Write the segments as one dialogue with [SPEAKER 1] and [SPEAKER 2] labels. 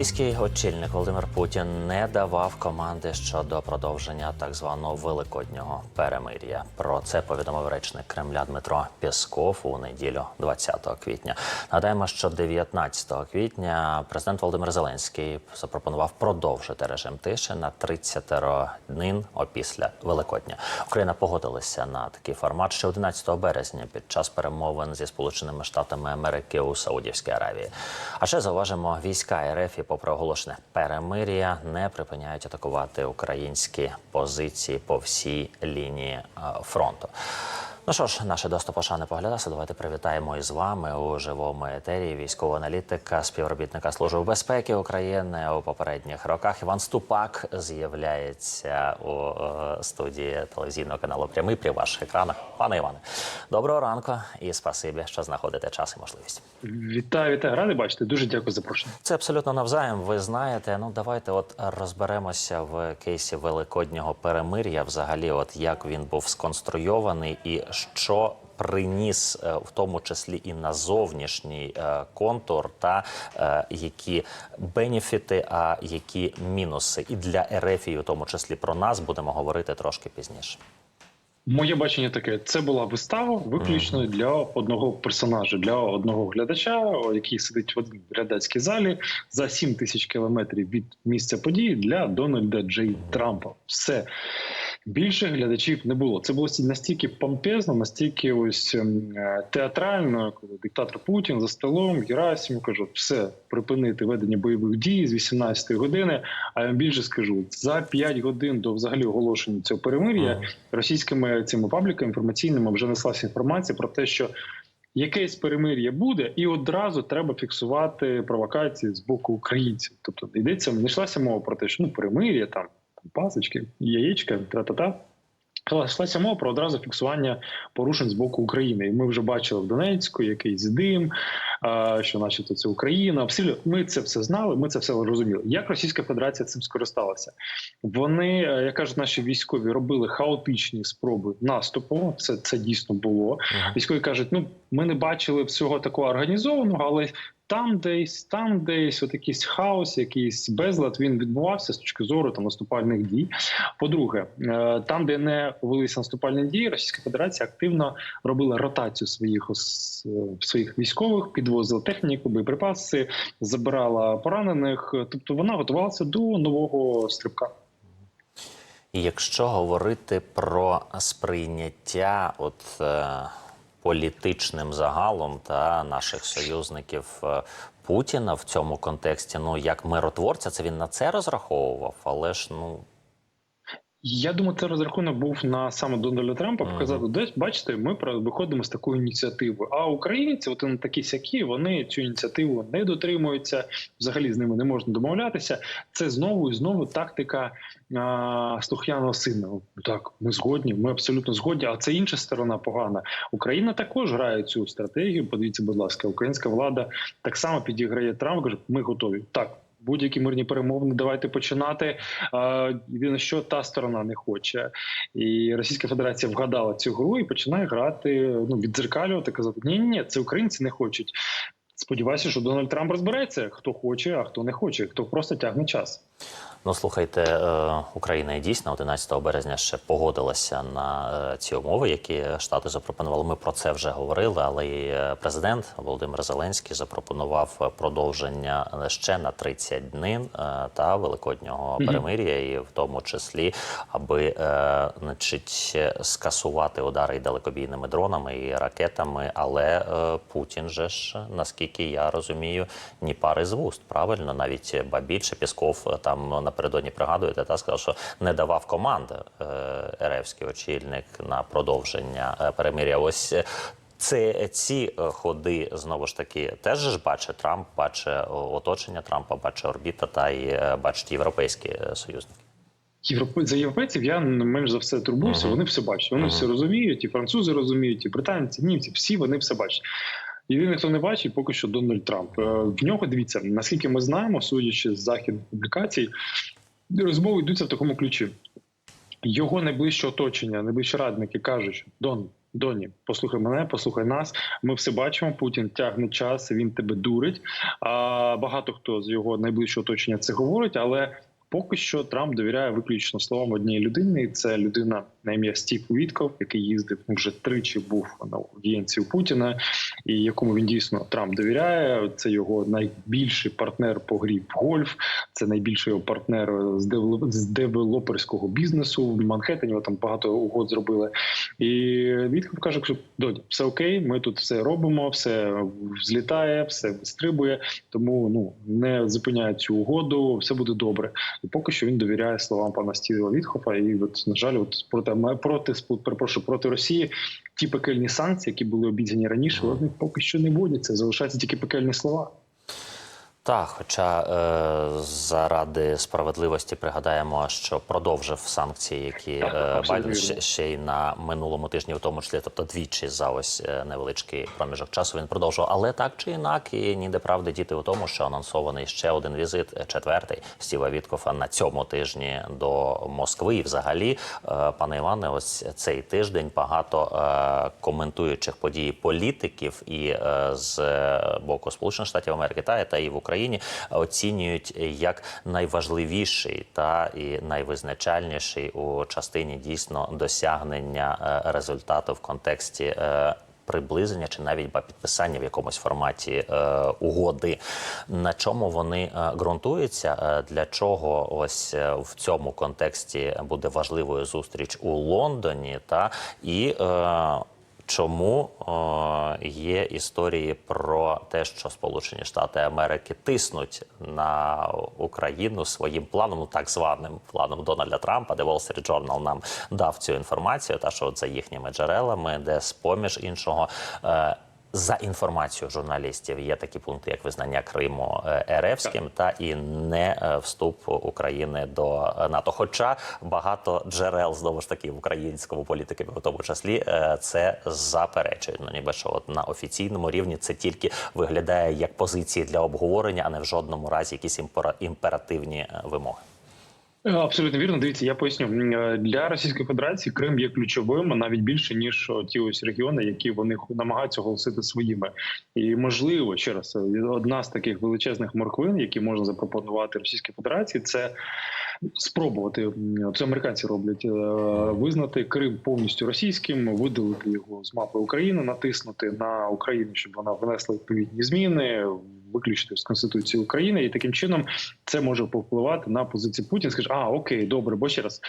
[SPEAKER 1] Російський очільник Володимир Путін не давав команди щодо продовження так званого великоднього перемир'я. Про це повідомив речник Кремля Дмитро Пєсков у неділю 20 квітня. Нагадаємо, що 19 квітня президент Володимир Зеленський запропонував продовжити режим тиші на 30 днин опісля Великодня. Україна погодилася на такий формат ще 11 березня під час перемовин зі Сполученими Штатами Америки у Саудівській Аравії. А ще зауважимо, війська РФ і попри оголошене перемир'я не припиняють атакувати українські позиції по всій лінії е, фронту. Ну що ж, наше доступ пошани поглядався. Давайте привітаємо із вами у живому етері військового аналітика, співробітника Служби безпеки України у попередніх роках. Іван Ступак з'являється у е, студії телевізійного каналу Прямий при ваших екранах. Пане Іване, доброго ранку і спасибі, що знаходите час і можливість.
[SPEAKER 2] Вітаю, вітаю, радий бачити. Дуже дякую за запрошення.
[SPEAKER 1] Це абсолютно навзаєм. Ви знаєте. Ну давайте, от розберемося в кейсі великоднього перемир'я. Взагалі, от як він був сконструйований, і що приніс, е, в тому числі і на зовнішній е, контур, та е, які бенефіти, а які мінуси, і для РФ, і в тому числі про нас будемо говорити трошки пізніше.
[SPEAKER 2] Моє бачення таке: це була вистава виключно для одного персонажа, для одного глядача, який сидить в глядацькій залі за 7 тисяч кілометрів від місця події для Дональда Джей Трампа. Все. Більше глядачів не було. Це було настільки помпезно, настільки ось ем, е, театрально, коли диктатор Путін за столом Герасимов каже, все припинити ведення бойових дій з 18-ї години. А я більше скажу за 5 годин до взагалі оголошення цього перемир'я російськими цими пабліками інформаційними вже неслася інформація про те, що якесь перемир'я буде, і одразу треба фіксувати провокації з боку українців. Тобто йдеться, не йшлася мова про те, що ну перемир'я там пасочки, яєчка, та-та-та. Але йшлася мова про одразу фіксування порушень з боку України. І ми вже бачили в Донецьку якийсь дим, що, начебто, це Україна. Ми це все знали, ми це все розуміли. Як Російська Федерація цим скористалася? Вони, е, як кажуть, наші військові робили хаотичні спроби наступу. Це це дійсно було. Військові кажуть: ну ми не бачили всього такого організованого, але там десь, там десь, от якийсь хаос, якийсь безлад він відбувався з точки зору там наступальних дій. По-друге, е, там, де не велися наступальні дії, Російська Федерація активно робила ротацію своїх е, своїх військових, підвозила техніку, боєприпаси, забирала поранених. Тобто вона готувалася до нового стрибка.
[SPEAKER 1] Якщо говорити про сприйняття, от е, політичним загалом та наших союзників е, Путіна в цьому контексті, ну як миротворця, це він на це розраховував, але ж ну
[SPEAKER 2] Я думаю, це розрахунок був на саме Дональда Трампа. Показати, десь бачите, ми виходимо з такою ініціативою. А українці, от вони такі сякі, вони цю ініціативу не дотримуються. Взагалі з ними не можна домовлятися. Це знову і знову тактика а, слухняного сина. Так, ми згодні, ми абсолютно згодні. А це інша сторона погана. Україна також грає цю стратегію. Подивіться, будь ласка, українська влада так само підіграє Трамп. каже, ми готові. Так. Будь-які мирні перемовини, давайте починати. Єдине, що та сторона не хоче, і Російська Федерація вгадала цю гру і починає грати, ну віддзеркалювати, казати: ні, ні, це українці не хочуть. Сподіваюся, що Дональд Трамп розбереться, хто хоче, а хто не хоче, хто просто тягне час.
[SPEAKER 1] Ну, слухайте, е, Україна дійсно 11 березня ще погодилася на е, ці умови, які Штати запропонували. Ми про це вже говорили, але і е, президент Володимир Зеленський запропонував продовження ще на 30 днів та великоднього перемир'я, і в тому числі, аби значить, скасувати удари і далекобійними дронами і ракетами. Але Путін же ж, наскільки я розумію, ні пари з вуст. Правильно, навіть ба більше Пісков там напередодні пригадуєте, та сказав, що не давав команди е, РФський очільник на продовження е, перемиря. Ось. е, Це ці е, ходи знову ж таки теж ж бачить Трамп, бачить оточення Трампа, бачить орбіта та й бачить європейські союзники.
[SPEAKER 2] Європе... за європейців я менш за все турбуюся. Вони все бачать. Вони все розуміють, і французи розуміють, і британці, німці, всі вони все бачать. Єдине, хто не бачить, поки що Дональд Трамп. Е, В нього дивіться, наскільки ми знаємо, судячи з західних публікацій, розмови йдуться в такому ключі. Його найближче оточення, найближчі радники кажуть, що Дон, Доні, послухай мене, послухай нас. Ми все бачимо. Путін тягне час, він тебе дурить. А багато хто з його найближчого оточення це говорить, але поки що Трамп довіряє виключно словам однієї людини. Це людина на ім'я Стів Вітков, який їздив вже тричі був на аудієнції у Путіна, і якому він дійсно Трамп довіряє. Це його найбільший партнер по грі в гольф. Це найбільший його партнер з девелоп- девелоперського бізнесу в Манхеттені. Там багато угод зробили. І Вітков каже, що доді, все окей, ми тут все робимо, все взлітає, все стрибує. Тому ну не зупиняє цю угоду, все буде добре. І поки що він довіряє словам пана Стіва Вітхофа. І от на жаль, от проти проти перепрошую, проти Росії ті пекельні санкції, які були обіцяні раніше, вони поки що не вводяться. Залишаються тільки пекельні слова.
[SPEAKER 1] Так, хоча е, заради справедливості пригадаємо, що продовжив санкції, які
[SPEAKER 2] Так,
[SPEAKER 1] е, Байден ще, ще й на минулому тижні, в тому числі, тобто двічі за ось е, невеличкий проміжок часу він продовжував. Але так чи інак, і ніде правди діти у тому, що анонсований ще один візит, е, четвертий Стіва Віткофа на цьому тижні до Москви. І взагалі, е, пане Іване, ось цей тиждень багато е, коментуючих події політиків і е, з боку Сполучених Штатів Америки та, та і в Україні оцінюють як найважливіший та і найвизначальніший у частині дійсно досягнення е, результату в контексті. е, Приблизення чи навіть ба, підписання в якомусь форматі е, угоди, на чому вони е, ґрунтуються, е, для чого ось е, в цьому контексті буде важливою зустріч у Лондоні, та і е, Чому е, є історії про те, що Сполучені Штати Америки тиснуть на Україну своїм планом, ну так званим планом Дональда Трампа, де Wall Street Journal нам дав цю інформацію, та що от за їхніми джерелами, де з поміж іншого. За інформацією журналістів є такі пункти, як визнання Криму е, Еревським та і не е, вступ України до е, НАТО. Хоча багато джерел знову ж таки в українському політику, в тому числі, це заперечують. Ну ніби що от на офіційному рівні це тільки виглядає як позиції для обговорення, а не в жодному разі якісь імпера- імперативні вимоги.
[SPEAKER 2] Е, Абсолютно вірно. Дивіться, я поясню е, для Російської Федерації Крим є ключовим навіть більше ніж ті ось регіони, які вони намагаються оголосити своїми. І можливо, ще раз е, одна з таких величезних морквин, які можна запропонувати Російській Федерації, це спробувати це американці роблять визнати Крим повністю російським, видалити його з мапи України, натиснути на Україну, щоб вона внесла відповідні зміни. Виключити з конституції України, і таким чином це може повпливати на позицію Путін. Скаже, а окей, добре, бо ще раз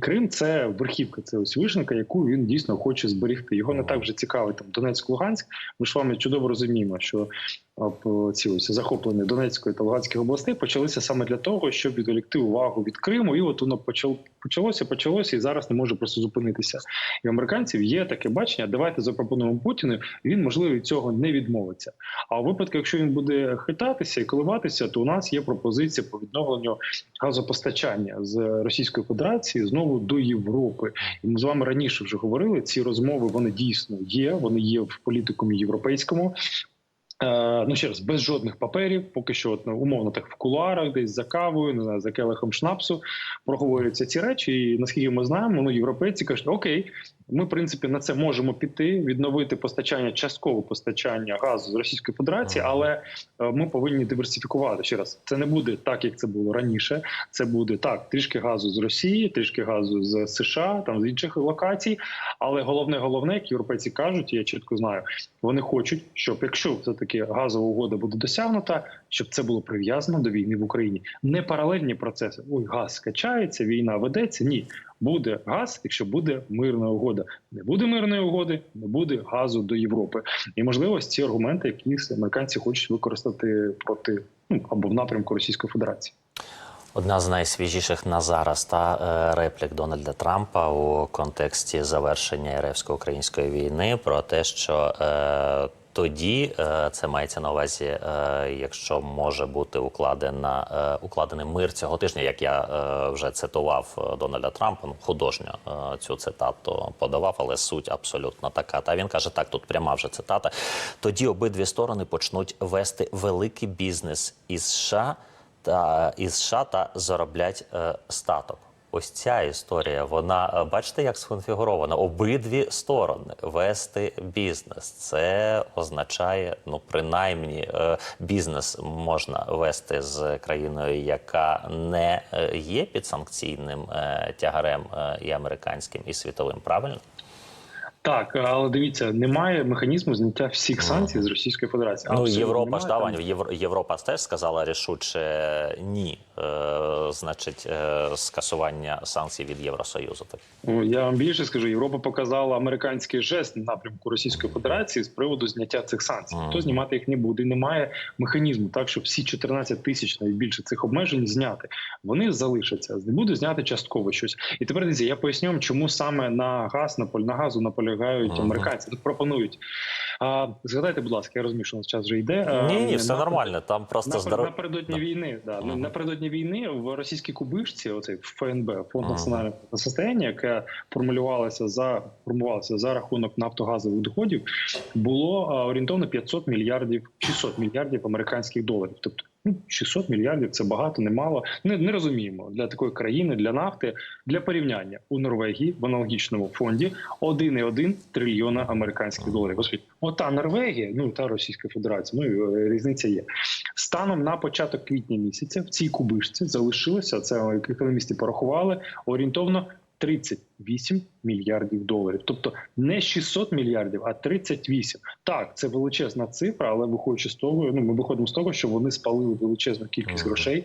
[SPEAKER 2] Крим це верхівка, це ось вишенка, яку він дійсно хоче зберегти. Його не так вже цікавить там Донецьк, Луганськ. Ми ж вами чудово розуміємо, що ці ось захоплення Донецької та Луганської областей почалися саме для того, щоб відволікти увагу від Криму, і от воно почало почалося, почалося, і зараз не може просто зупинитися. І у американців є таке бачення. Давайте запропонуємо Путіну. Він можливо від цього не відмовиться. А у випадку, якщо він буде хитатися і коливатися, то у нас є пропозиція по відновленню газопостачання з Російської Федерації знову до Європи. І ми з вами раніше вже говорили. Ці розмови вони дійсно є. Вони є в політикумі європейському. Е, ну ще раз без жодних паперів, поки що от, ну, умовно так в кулуарах, десь за кавою, не знаю, за келихом шнапсу проговорюються ці речі. І наскільки ми знаємо, ну європейці кажуть, окей, ми в принципі на це можемо піти, відновити постачання, часткове постачання газу з Російської Федерації, але е, ми повинні диверсифікувати ще раз. Це не буде так, як це було раніше. Це буде так: трішки газу з Росії, трішки газу з США, там з інших локацій. Але головне, головне, як європейці кажуть, я чітко знаю, вони хочуть, щоб якщо все таки газова угода буде досягнута, щоб це було прив'язано до війни в Україні. Не паралельні процеси. Ой, газ скачається, війна ведеться. Ні, буде газ, якщо буде мирна угода. Не буде мирної угоди, не буде газу до Європи. І можливо, ось ці аргументи, які американці хочуть використати проти ну або в напрямку Російської Федерації.
[SPEAKER 1] Одна з найсвіжіших на зараз та е, реплік Дональда Трампа у контексті завершення РФсько-української війни про те, що е, тоді е, це мається на увазі, е, якщо може бути укладена е, укладений мир цього тижня, як я вже цитував Дональда Трампа, ну, художньо цю цитату подавав, але суть абсолютно така. Та він каже: так, тут пряма вже цитата. Тоді обидві сторони почнуть вести великий бізнес із США та із США та зароблять статок. Ось ця історія, вона е, бачите, як сkonfiguрована? Обидві сторони вести бізнес. Це означає, ну принаймні, е, бізнес можна вести з країною, яка не е, є підсанкційним тягарем і американським, і світовим. Правильно?
[SPEAKER 2] Так, але дивіться, немає механізму зняття всіх санкцій з Російської Федерації.
[SPEAKER 1] Ну,
[SPEAKER 2] Абсолютно
[SPEAKER 1] Європа ж
[SPEAKER 2] немає.
[SPEAKER 1] да,
[SPEAKER 2] Там-
[SPEAKER 1] Вань, Євро, Європа теж сказала рішуче ні. Е, значить, е, скасування санкцій від Євросоюзу. Так.
[SPEAKER 2] Ну, Я вам більше скажу, Європа показала американський жест в напрямку Російської Федерації з приводу зняття цих санкцій.
[SPEAKER 1] Мгм.
[SPEAKER 2] Хто знімати їх не буде, і немає механізму, так щоб всі 14 тисяч навіть більше цих обмежень зняти. Вони залишаться, не буде зняти частково щось. І тепер дивіться, я поясню, чому саме на газ на поль на газу наполягають
[SPEAKER 1] Мгм.
[SPEAKER 2] американці. Пропонують. А згадайте, будь ласка, я розумію, що у нас час вже йде.
[SPEAKER 1] Ні, ні, все
[SPEAKER 2] на-
[SPEAKER 1] нормально. Там просто
[SPEAKER 2] на,
[SPEAKER 1] здоров...
[SPEAKER 2] напередодні
[SPEAKER 1] Да.
[SPEAKER 2] війни, да.
[SPEAKER 1] Мгм.
[SPEAKER 2] напередодні війни в російській кубишці, оцей ФНБ, фонд
[SPEAKER 1] Мгм.
[SPEAKER 2] національного состояння, яке формулювалося за формувалося за рахунок нафтогазових доходів, було орієнтовно 500 мільярдів 600 мільярдів американських доларів. Тобто 600 мільярдів це багато, немало. Не, не розуміємо для такої країни, для нафти, для порівняння у Норвегії в аналогічному фонді 1,1 трильйона американських доларів. Господи, ота Норвегія, ну та Російська Федерація, ну е, різниця є. Станом на початок квітня місяця в цій кубишці залишилося це економісти порахували орієнтовно 38 мільярдів доларів. Тобто не 600 мільярдів, а 38. Так, це величезна цифра, але виходячи з того, ну ми виходимо з того, що вони спалили величезну кількість грошей. Е,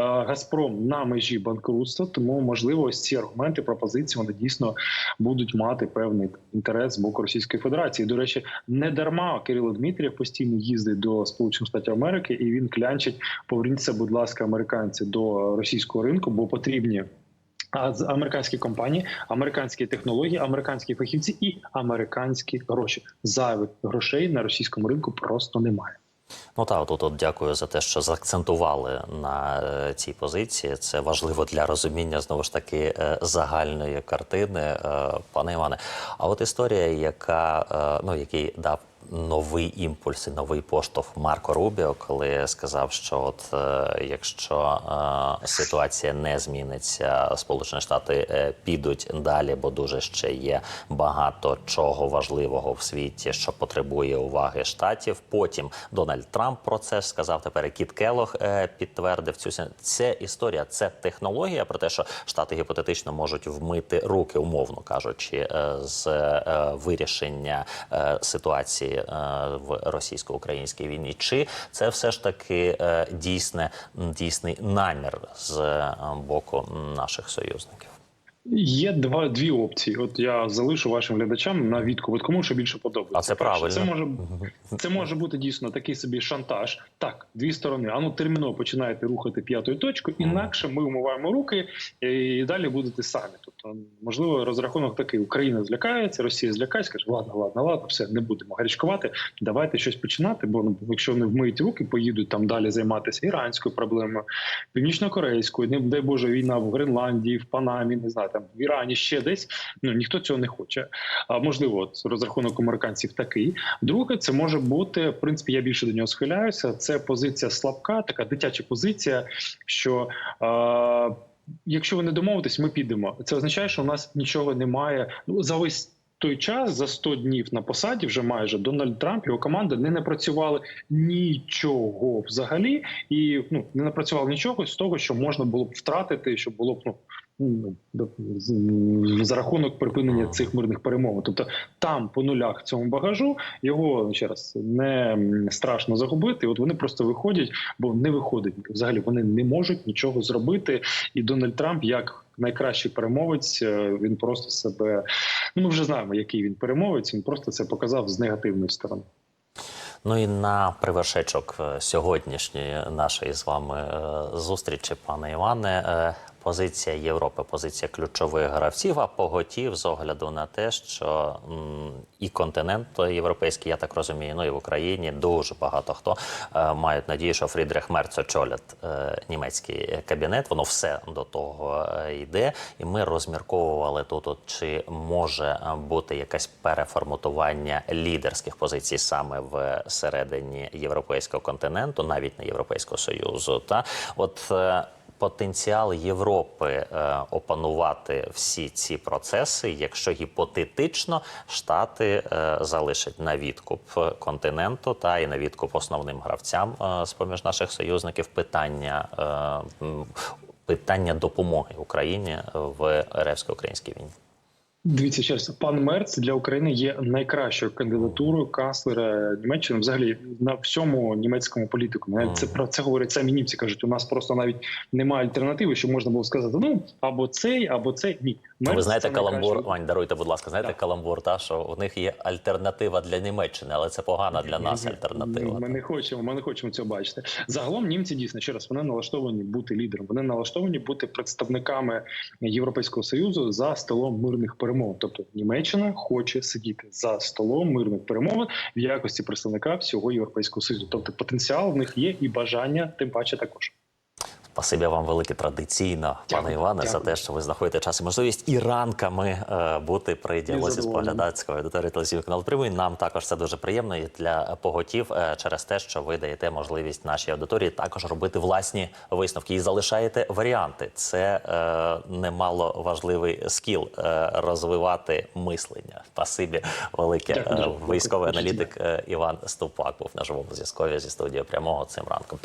[SPEAKER 2] Газпром на межі банкрутства, тому можливо ось ці аргументи пропозиції вони дійсно будуть мати певний інтерес з боку Російської Федерації. До речі, не дарма Кирило Дмитрієв постійно їздить до Сполучених Штатів Америки, і він клянчить. Поверніться, будь ласка, американці до російського ринку, бо потрібні. З американські компанії, американські технології, американські фахівці і американські гроші зайвих грошей на російському ринку просто немає.
[SPEAKER 1] Ну так, тут от дякую за те, що заакцентували на е, цій позиції. Це важливо для розуміння знову ж таки е, загальної картини, е, пане Іване. А от історія, яка ну який дав. Новий імпульс і новий поштовх Марко Рубіо, коли сказав, що от е, якщо е, ситуація не зміниться, Сполучені Штати е, підуть далі, бо дуже ще є багато чого важливого в світі, що потребує уваги штатів. Потім Дональд Трамп про це сказав. Тепер Кіт Келох підтвердив цю це історія, це технологія про те, що штати гіпотетично можуть вмити руки, умовно кажучи, з вирішення е, е, в російсько-українській війні. Чи це все ж таки е, дійсне дійсний намір з е, боку наших союзників?
[SPEAKER 2] Є два дві опції. От я залишу вашим глядачам на відку. От кому що більше подобається.
[SPEAKER 1] А це правильно.
[SPEAKER 2] Це може це може бути дійсно такий собі шантаж. Так, дві сторони. Ану терміново починаєте рухати п'ятою точку, інакше ми вмиваємо руки і далі будете самі. Тобто, можливо, розрахунок такий: Україна злякається, Росія злякається, каже, ладно, ладно, ладно, все не будемо гарячкувати. Давайте щось починати. Бо ну, якщо вони вмиють руки, поїдуть там далі займатися іранською проблемою, північно-корейською, не дай Боже, війна в Гренландії, в Панамі, не знаю, там в Ірані ще десь. Ну ніхто цього не хоче. А можливо, розрахунок американців такий. Друге, це може бути в принципі. Я більше до нього схиляюся. Це позиція слабка, така дитяча позиція, що. Е- Якщо ви не домовитесь, ми підемо. Це означає, що у нас нічого немає. Ну за ось той час, за 100 днів на посаді, вже майже Дональд Трамп і його команда не напрацювали нічого взагалі, і ну не напрацювали нічого з того, що можна було б втратити, що було б ну. Ну, За рахунок припинення цих мирних перемовин, тобто там по нулях цьому багажу його ще раз не страшно загубити. От вони просто виходять, бо не виходить взагалі. Вони не можуть нічого зробити. І Дональд Трамп, як найкращий перемовець, е, він просто себе. Ну ми вже знаємо, який він перемовець. Він просто це показав з негативної сторони.
[SPEAKER 1] Ну і на привершечок е, сьогоднішньої нашої з вами е, зустрічі, пане Іване. Е, Позиція Європи, позиція ключових гравців, а поготів з огляду на те, що м, і континент європейський, я так розумію, ну і в Україні дуже багато хто е, мають надію, що Фрідрих Мерц очолять е, німецький кабінет. Воно все до того е, йде. І ми розмірковували тут, от, чи може е, бути якесь переформатування лідерських позицій саме в середині європейського континенту, навіть не європейського союзу. Та от. Потенціал Європи е, опанувати всі ці процеси, якщо гіпотетично Штати е, залишать на відкуп континенту та і на відкуп основним гравцям е, з поміж наших союзників питання, е, питання допомоги Україні в РФсько-українській війні.
[SPEAKER 2] Дивіться ще раз, пан Мерц для України є найкращою кандидатурою канцлера Німеччини, взагалі на всьому німецькому політику. Навіть Це про це говорять самі німці. кажуть, у нас просто навіть немає альтернативи, що можна було сказати: ну або цей, або цей. Ні,
[SPEAKER 1] Ну, ви знаєте каламбур. Вань, даруйте, будь ласка, знаєте
[SPEAKER 2] Так.
[SPEAKER 1] каламбур, та що у них є альтернатива для Німеччини, але це погана для нас альтернатива.
[SPEAKER 2] Ми не хочемо, ми не хочемо цього бачити. Загалом німці дійсно ще раз вони налаштовані бути лідером. Вони налаштовані бути представниками Європейського союзу за столом мирних перемовин. Тобто Німеччина хоче сидіти за столом мирних перемовин в якості представника всього європейського союзу. Тобто потенціал в них є і бажання, тим паче також.
[SPEAKER 1] Спасибі вам велике традиційно, пане
[SPEAKER 2] Дякую,
[SPEAKER 1] Іване, за те, що ви знаходите час і можливість і ранками е, бути при діалозі з поглядацькою аудиторією телевізійного каналу Прямий. Нам також це дуже приємно і для поготів е, через те, що ви даєте можливість нашій аудиторії також робити власні висновки і залишаєте варіанти. Це е, немало важливий скіл е, розвивати мислення. Спасибі велике.
[SPEAKER 2] Дякую.
[SPEAKER 1] Е, Військовий аналітик е, Іван Ступак був на живому зв'язкові зі студією прямого цим ранком.